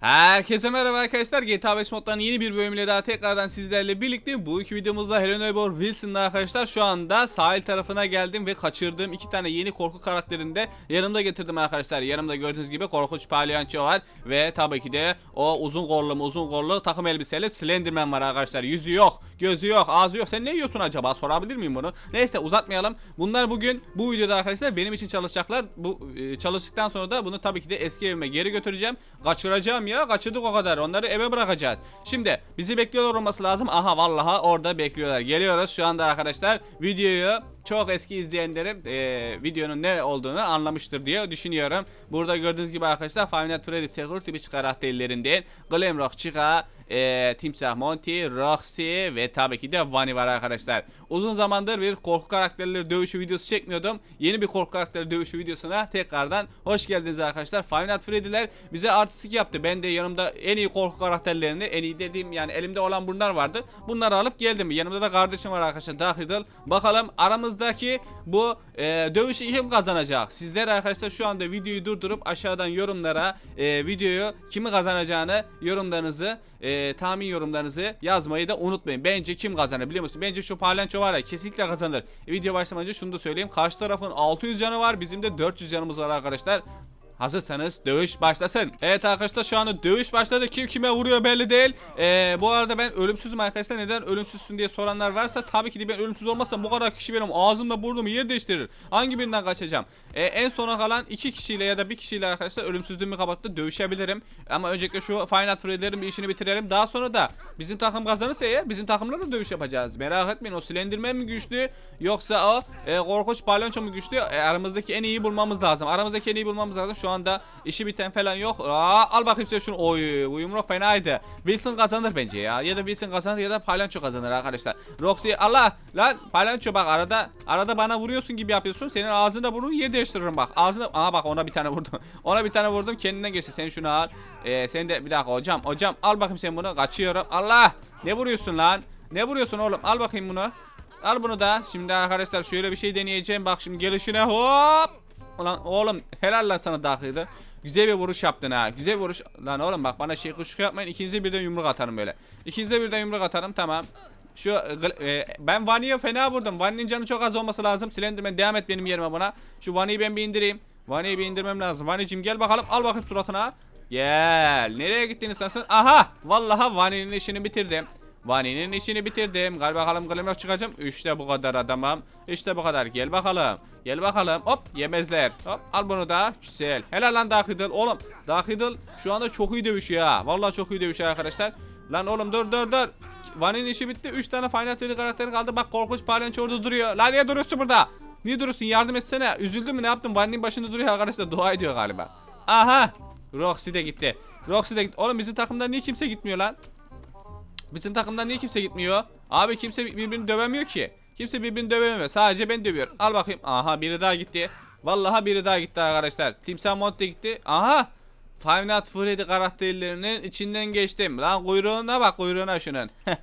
Herkese merhaba arkadaşlar. GTA 5 modlarının yeni bir bölümüyle daha tekrardan sizlerle birlikte bu iki videomuzda Helen Eybor Wilson'la arkadaşlar şu anda sahil tarafına geldim ve kaçırdığım iki tane yeni korku karakterini de yanımda getirdim arkadaşlar. Yanımda gördüğünüz gibi korkunç palyaço var ve tabii ki de o uzun kollu uzun kollu takım elbiseli Slenderman var arkadaşlar. Yüzü yok, gözü yok, ağzı yok. Sen ne yiyorsun acaba? Sorabilir miyim bunu? Neyse uzatmayalım. Bunlar bugün bu videoda arkadaşlar benim için çalışacaklar. Bu e, çalıştıktan sonra da bunu tabii ki de eski evime geri götüreceğim. Kaçıracağım ya. Kaçırdık o kadar. Onları eve bırakacağız. Şimdi bizi bekliyorlar olması lazım. Aha vallahi orada bekliyorlar. Geliyoruz şu anda arkadaşlar. Videoyu çok eski izleyenlerim e, videonun ne olduğunu anlamıştır diye düşünüyorum. Burada gördüğünüz gibi arkadaşlar Five Nights Freddy Security bir karakterlerinden Glamrock Chica, e, Timsah Monty, Roxy ve tabii ki de Vani var arkadaşlar. Uzun zamandır bir korku karakterleri dövüşü videosu çekmiyordum. Yeni bir korku karakteri dövüşü videosuna tekrardan hoş geldiniz arkadaşlar. Five Nights Freddy'ler bize artistik yaptı. Ben de yanımda en iyi korku karakterlerini, en iyi dediğim yani elimde olan bunlar vardı. Bunları alıp geldim. Yanımda da kardeşim var arkadaşlar Dahidal. Bakalım aramızdaki bu e, dövüşü kim kazanacak? Sizler arkadaşlar şu anda videoyu durdurup aşağıdan yorumlara e, videoyu kimi kazanacağını yorumlarınızı e, tahmin yorumlarınızı yazmayı da unutmayın. Bence kim kazanır biliyor musun? Bence şu parlanço var ya kesinlikle kazanır. E, video başlamadan önce şunu da söyleyeyim. Karşı tarafın 600 canı var. Bizim de 400 canımız var arkadaşlar. Hazırsanız dövüş başlasın. Evet arkadaşlar şu anda dövüş başladı. Kim kime vuruyor belli değil. Ee, bu arada ben ölümsüzüm arkadaşlar. Neden ölümsüzsün diye soranlar varsa tabii ki de ben ölümsüz olmazsam bu kadar kişi benim ağzımda burnum yer değiştirir. Hangi birinden kaçacağım? Ee, en sona kalan iki kişiyle ya da bir kişiyle arkadaşlar ölümsüzlüğümü kapattı dövüşebilirim. Ama öncelikle şu Final Freddy'lerin bir işini bitirelim. Daha sonra da bizim takım kazanırsa eğer bizim takımlarla dövüş yapacağız. Merak etmeyin o Slenderman mi güçlü yoksa o e, korkunç palyonço mu güçlü? E, aramızdaki en iyi bulmamız lazım. Aramızdaki en iyi bulmamız lazım. Şu anda işi biten falan yok. Aa, al bakayım sen şunu. Oy bu yumruk fenaydı. Wilson kazanır bence ya. Ya da Wilson kazanır ya da Palyanço kazanır arkadaşlar. Roxy Allah lan Palyanço bak arada arada bana vuruyorsun gibi yapıyorsun. Senin ağzında burnunu yer değiştiririm bak. Ağzına Aa bak ona bir tane vurdum. ona bir tane vurdum kendinden geçti. Sen şunu al. Ee, sen de bir dakika hocam. Hocam al bakayım sen bunu. Kaçıyorum. Allah! Ne vuruyorsun lan? Ne vuruyorsun oğlum? Al bakayım bunu. Al bunu da. Şimdi arkadaşlar şöyle bir şey deneyeceğim. Bak şimdi gelişine hop. Ulan oğlum helal lan sana dahildi. Güzel bir vuruş yaptın ha. Güzel vuruş. Lan oğlum bak bana şey kuşku yapmayın. İkinize birden yumruk atarım böyle. İkinize birden yumruk atarım tamam. Şu e, e, ben Vani'ye fena vurdum. Vani'nin canı çok az olması lazım. Slenderman devam et benim yerime buna. Şu Vani'yi ben bir indireyim. Vani'yi bir indirmem lazım. Vani'cim gel bakalım. Al bakayım suratına. Gel. Nereye gittin istersen? Aha. Vallahi Vani'nin işini bitirdim. Vani'nin işini bitirdim. Gel bakalım glimmer çıkacağım. İşte bu kadar adamım. İşte bu kadar. Gel bakalım. Gel bakalım. Hop yemezler. Hop al bunu da. Güzel. Helal lan Dakidil. Oğlum Dakidil şu anda çok iyi dövüşüyor ha. Vallahi çok iyi dövüşüyor arkadaşlar. Lan oğlum dur dur dur. Vani'nin işi bitti. 3 tane Final Fantasy karakteri kaldı. Bak korkunç palyaço orada duruyor. Lan niye duruyorsun burada? Niye duruyorsun? Yardım etsene. Üzüldün mü? Ne yaptın? Vani'nin başında duruyor arkadaşlar. Dua ediyor galiba. Aha. Roxy de gitti. Roxy de gitti. Oğlum bizim takımdan niye kimse gitmiyor lan? Bizim takımdan niye kimse gitmiyor? Abi kimse birbirini dövemiyor ki. Kimse birbirini dövemiyor. Sadece ben dövüyorum. Al bakayım. Aha biri daha gitti. Vallahi biri daha gitti arkadaşlar. Timsah Mont de gitti. Aha. Five Nights Freddy karakterlerinin içinden geçtim. Lan kuyruğuna bak kuyruğuna şunun.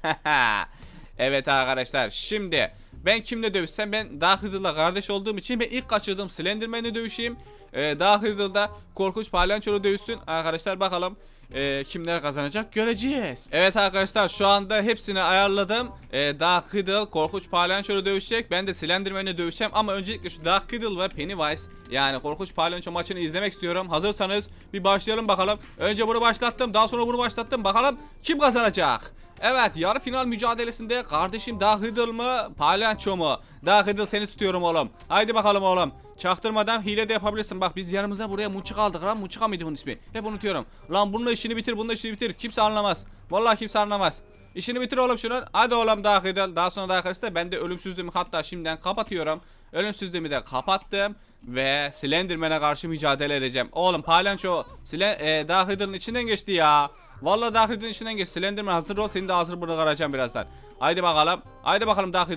evet arkadaşlar şimdi ben kimle dövüşsem ben Dark kardeş olduğum için ben ilk kaçırdığım Slenderman'le dövüşeyim. Ee, Dark Riddle'da korkunç palyaçolu dövüşsün. Arkadaşlar bakalım e, kimler kazanacak göreceğiz. Evet arkadaşlar şu anda hepsini ayarladım. E, Dark Riddle korkunç palyaçolu dövüşecek. Ben de Slenderman'le dövüşeceğim ama öncelikle şu Dark Riddle ve Pennywise yani korkunç palyaço maçını izlemek istiyorum. Hazırsanız bir başlayalım bakalım. Önce bunu başlattım daha sonra bunu başlattım. Bakalım kim kazanacak? Evet yarı final mücadelesinde kardeşim Dark Riddle mı palyaço mu? Riddle seni tutuyorum oğlum. Haydi bakalım oğlum. Çaktırmadan hile de yapabilirsin. Bak biz yanımıza buraya Muçika aldık lan. Muçika mıydı bunun ismi? Hep unutuyorum. Lan bununla işini bitir, bununla işini bitir. Kimse anlamaz. Vallahi kimse anlamaz. İşini bitir oğlum şunun. Hadi oğlum Riddle. Daha sonra da arkadaşlar ben de ölümsüzlüğümü hatta şimdiden kapatıyorum. Ölümsüzlüğümü de kapattım. Ve Slenderman'e karşı mücadele edeceğim. Oğlum palyaço Slen e, Dark içinden geçti ya. Vallahi Dark içinden geçti. Slenderman hazır ol. Senin de hazır bunu karacağım birazdan. Haydi bakalım. Haydi bakalım Dark.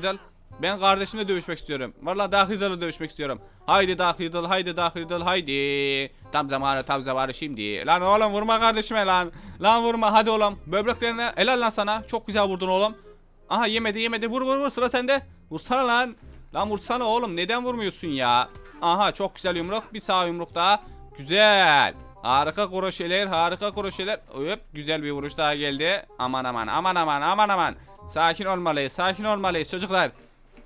Ben kardeşimle dövüşmek istiyorum. Vallahi Dark Riddle'la dövüşmek istiyorum. Haydi Dark Riddle, haydi Dark Riddle, haydi. Tam zamanı, tam zamanı şimdi. Lan oğlum vurma kardeşime lan. Lan vurma hadi oğlum. Böbreklerine helal lan sana. Çok güzel vurdun oğlum. Aha yemedi yemedi. Vur vur vur sıra sende. Vursana lan. Lan vursana oğlum. Neden vurmuyorsun ya? Aha çok güzel yumruk. Bir sağ yumruk daha. Güzel. Harika kroşeler, harika kroşeler. Hop, güzel bir vuruş daha geldi. Aman aman, aman aman, aman aman. Sakin olmalıyız, sakin olmalıyız çocuklar.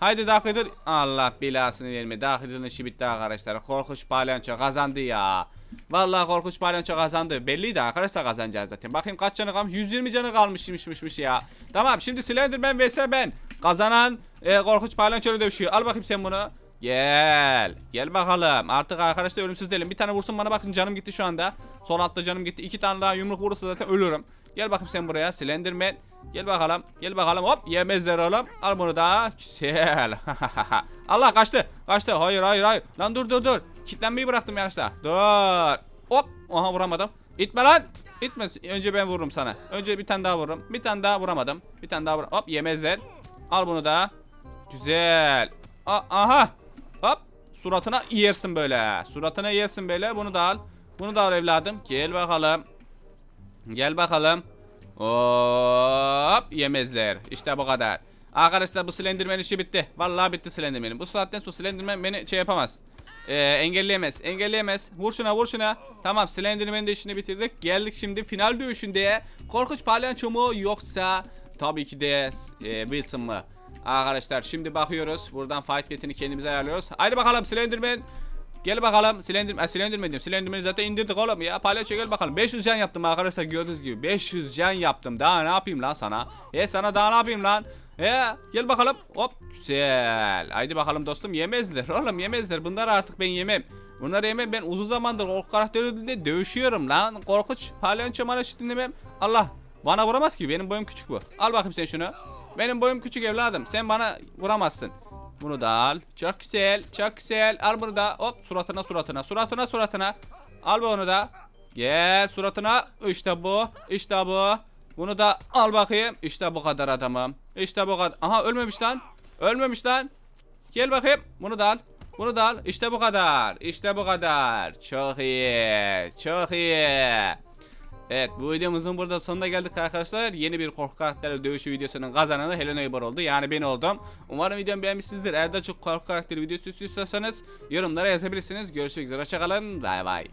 Haydi Riddle. Allah belasını verme. Dark Riddle'ın işi bitti arkadaşlar. Korkunç palyaço kazandı ya. Vallahi korkunç palyaço kazandı. Belliydi arkadaşlar kazanacağız zaten. Bakayım kaç canı kalmış. 120 canı kalmışmış ya. Tamam şimdi Slenderman vs ben. Kazanan e, korkunç palyaçoyla dövüşüyor. Al bakayım sen bunu. Gel. Gel bakalım. Artık arkadaşlar ölümsüz değilim. Bir tane vursun bana bakın canım gitti şu anda. Sol altta canım gitti. İki tane daha yumruk vurursa zaten ölürüm. Gel bakayım sen buraya Slenderman. Gel bakalım. Gel bakalım. Hop yemezler oğlum. Al bunu da. Güzel. Allah kaçtı. Kaçtı. Hayır hayır hayır. Lan dur dur dur. Kitlenmeyi bıraktım yanlışta. Dur. Hop. Oha vuramadım. İtme lan. İtme. Önce ben vururum sana. Önce bir tane daha vururum. Bir tane daha vuramadım. Bir tane daha vur. Hop yemezler. Al bunu da. Güzel. A aha. Suratına yersin böyle. Suratına yersin böyle. Bunu da al. Bunu da al evladım. Gel bakalım. Gel bakalım. Hop yemezler. İşte bu kadar. Arkadaşlar bu Slenderman işi bitti. Vallahi bitti Slenderman'in. Bu saatten sonra Slenderman beni şey yapamaz. Ee, engelleyemez. Engelleyemez. Vur şuna vur şuna. Tamam Slenderman'in de işini bitirdik. Geldik şimdi final dövüşünde. Korkunç palyaço mu yoksa tabii ki de e, Wilson mı? Arkadaşlar şimdi bakıyoruz. Buradan fight betini kendimize ayarlıyoruz. Haydi bakalım Slenderman. Gel bakalım Slenderman, Slenderman diyorum. Slenderman'i zaten indirdik oğlum ya. Palyaço gel bakalım. 500 can yaptım arkadaşlar gördüğünüz gibi. 500 can yaptım. Daha ne yapayım lan sana? E sana daha ne yapayım lan? E gel bakalım. Hop güzel. Haydi bakalım dostum yemezler. Oğlum yemezler. Bunları artık ben yemem. Bunları yemem. Ben uzun zamandır o karakterlerinde dövüşüyorum lan. Korkunç palyaço malaço dinlemem. Allah. Bana vuramaz ki. Benim boyum küçük bu. Al bakayım sen şunu. Benim boyum küçük evladım. Sen bana vuramazsın. Bunu da al. Çok güzel. Çok güzel. Al bunu da. Hop suratına suratına. Suratına suratına. Al bunu da. Gel suratına. İşte bu. İşte bu. Bunu da al bakayım. İşte bu kadar adamım. İşte bu kadar. Aha ölmemiş lan. Ölmemiş lan. Gel bakayım. Bunu da al. Bunu da al. İşte bu kadar. İşte bu kadar. Çok iyi. Çok iyi. Evet bu videomuzun burada sonuna geldik arkadaşlar. Yeni bir korku karakteri dövüşü videosunun kazananı Helen Oybar oldu. Yani ben oldum. Umarım videomu beğenmişsinizdir. Eğer daha çok korku karakteri videosu istiyorsanız yorumlara yazabilirsiniz. Görüşmek üzere. Hoşçakalın. Bay bay.